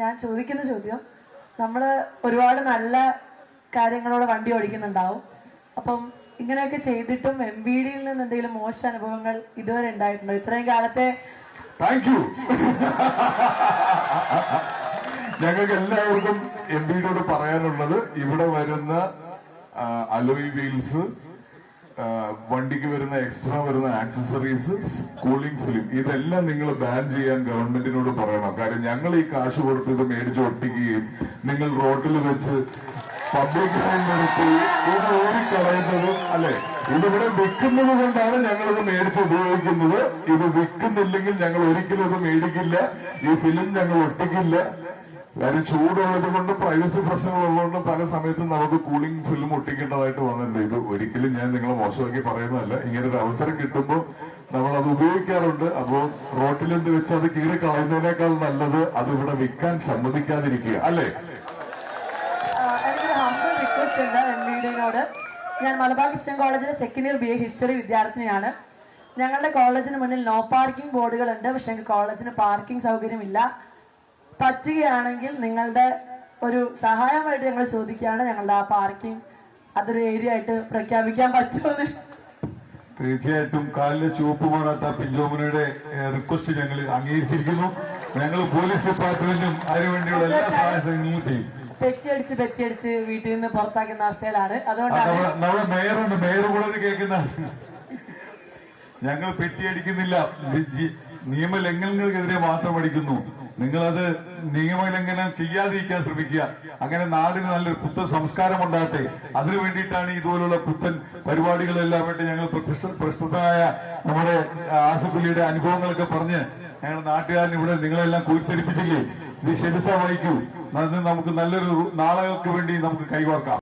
ഞാൻ ചോദിക്കുന്ന ചോദ്യം നമ്മൾ ഒരുപാട് നല്ല കാര്യങ്ങളോട് വണ്ടി ഓടിക്കുന്നുണ്ടാവും. അപ്പം ഇങ്ങനെയൊക്കെ ചെയ്തിട്ടും എം ബി ഡിയിൽ നിന്ന് എന്തെങ്കിലും മോശ അനുഭവങ്ങൾ ഇതുവരെ ഉണ്ടായിട്ടുണ്ടോ? ഇത്രയും കാലത്തെ ഞങ്ങൾക്ക് എല്ലാവർക്കും എം പിയോട് പറയാനുള്ളത് ഇവിടെ വരുന്ന അലോയ് വീൽസ് വണ്ടിക്ക് വരുന്ന എക്സ്ട്രാ വരുന്ന ആക്സസറീസ് കൂളിംഗ് ഫിലിം ഇതെല്ലാം നിങ്ങൾ ബാൻ ചെയ്യാൻ ഗവൺമെന്റിനോട് പറയണം. കാര്യം ഞങ്ങൾ ഈ കാശ് കൊടുത്ത് ഇത് മേടിച്ച് ഒട്ടിക്കുകയും നിങ്ങൾ റോഡിൽ വെച്ച് പബ്ലിക് നിർത്തി ഓടിക്കളയുന്നത് അല്ലെ? ഇതിവിടെ വിൽക്കുന്നത് കൊണ്ടാണ് ഞങ്ങളിത് മേടിച്ച് ഉപയോഗിക്കുന്നത്. ഇത് വിൽക്കുന്നില്ലെങ്കിൽ ഞങ്ങൾ ഒരിക്കലും ഇത് മേടിക്കില്ല. ഈ ഫിലിം ഞങ്ങൾ ഒട്ടിക്കില്ല. കാര്യം ചൂടുള്ളത് കൊണ്ട് പ്രൈവസി പ്രശ്നങ്ങളുള്ളതുകൊണ്ട് പല സമയത്തും നമുക്ക് കൂളിംഗ് ഫിലിം ഒട്ടിക്കേണ്ടതായിട്ട് വന്നിട്ടുണ്ട്. ഇത് ഒരിക്കലും ഞാൻ നിങ്ങളെ മോശമാക്കി പറയുന്നതല്ല. ഇങ്ങനെ ഒരു അവസരം കിട്ടുമ്പോൾ നമ്മൾ അത് ഉപയോഗിക്കാറുണ്ട്. അപ്പോൾ റോട്ടിലെന്ത് വെച്ച് അത് കീറി കളയുന്നതിനേക്കാൾ നല്ലത് അത് ഇവിടെ വിൽക്കാൻ സമ്മതിക്കാതിരിക്കുക. അല്ലേ? ഞാൻ മലബാർ ക്രിസ്ത്യൻ കോളേജിലെ second year B A history വിദ്യാർത്ഥിനിയാണ്. ഞങ്ങളുടെ കോളേജിന് മുന്നിൽ നോ പാർക്കിംഗ് ബോർഡുകൾ ഉണ്ട്. പക്ഷെ കോളേജിന് പാർക്കിംഗ് സൗകര്യമില്ല. പറ്റുകയാണെങ്കിൽ നിങ്ങളുടെ ഒരു സഹായമായിട്ട് ഞങ്ങൾ ചോദിക്കുകയാണ്. ഞങ്ങളുടെ ആ പാർക്കിംഗ് അതൊരു ഏരിയ ആയിട്ട് പ്രഖ്യാപിക്കാൻ പറ്റുമെന്ന്. തീർച്ചയായിട്ടും കാലിലെ ചുവപ്പ് മാറാത്ത പിഞ്ചോമനയുടെ റിക്വസ്റ്റ് ഞങ്ങൾ അംഗീകരിച്ചിരിക്കുന്നു. ഞങ്ങൾ പോലീസ് ഡിപ്പാർട്ട്മെന്റും അതിനുവേണ്ടിയുള്ള എല്ലാ സഹായങ്ങളും ചെയ്യും. പെറ്റിയടിച്ച് പെറ്റിയടിച്ച് വീട്ടിൽ നിന്ന് പുറത്താക്കുന്ന അവസ്ഥയിലാണ്. അതുകൊണ്ടാണ് നമ്മുടെ മേയറുണ്ട്. മേയർ കൂടെ കേൾക്കുന്ന. ഞങ്ങൾ പെറ്റിയടിക്കുന്നില്ല. നിയമലംഘനങ്ങൾക്കെതിരെ മാത്രം അടിക്കുന്നു. നിങ്ങളത് നിയമലംഘനം ചെയ്യാതിരിക്കാൻ ശ്രമിക്കുക. അങ്ങനെ നാടിന് നല്ലൊരു പുത്തൻ സംസ്കാരം ഉണ്ടാകട്ടെ അതിനു വേണ്ടിയിട്ടാണ് ഇതുപോലുള്ള പുത്തൻ പരിപാടികളെല്ലാം വേണ്ടി ഞങ്ങൾ പ്രശസ്ത- പ്രശസ്തനായ നമ്മുടെ ആസഫലിയുടെ അനുഭവങ്ങളൊക്കെ പറഞ്ഞ് ഞങ്ങൾ നാട്ടുകാരൻ ഇവിടെ നിങ്ങളെല്ലാം കൂട്ടിരിപ്പിച്ചില്ലേ ഇത് ശരിസ വഹിക്കൂ. നമുക്ക് നല്ലൊരു നാളുകൾക്ക് വേണ്ടി നമുക്ക് കൈകോർക്കാം.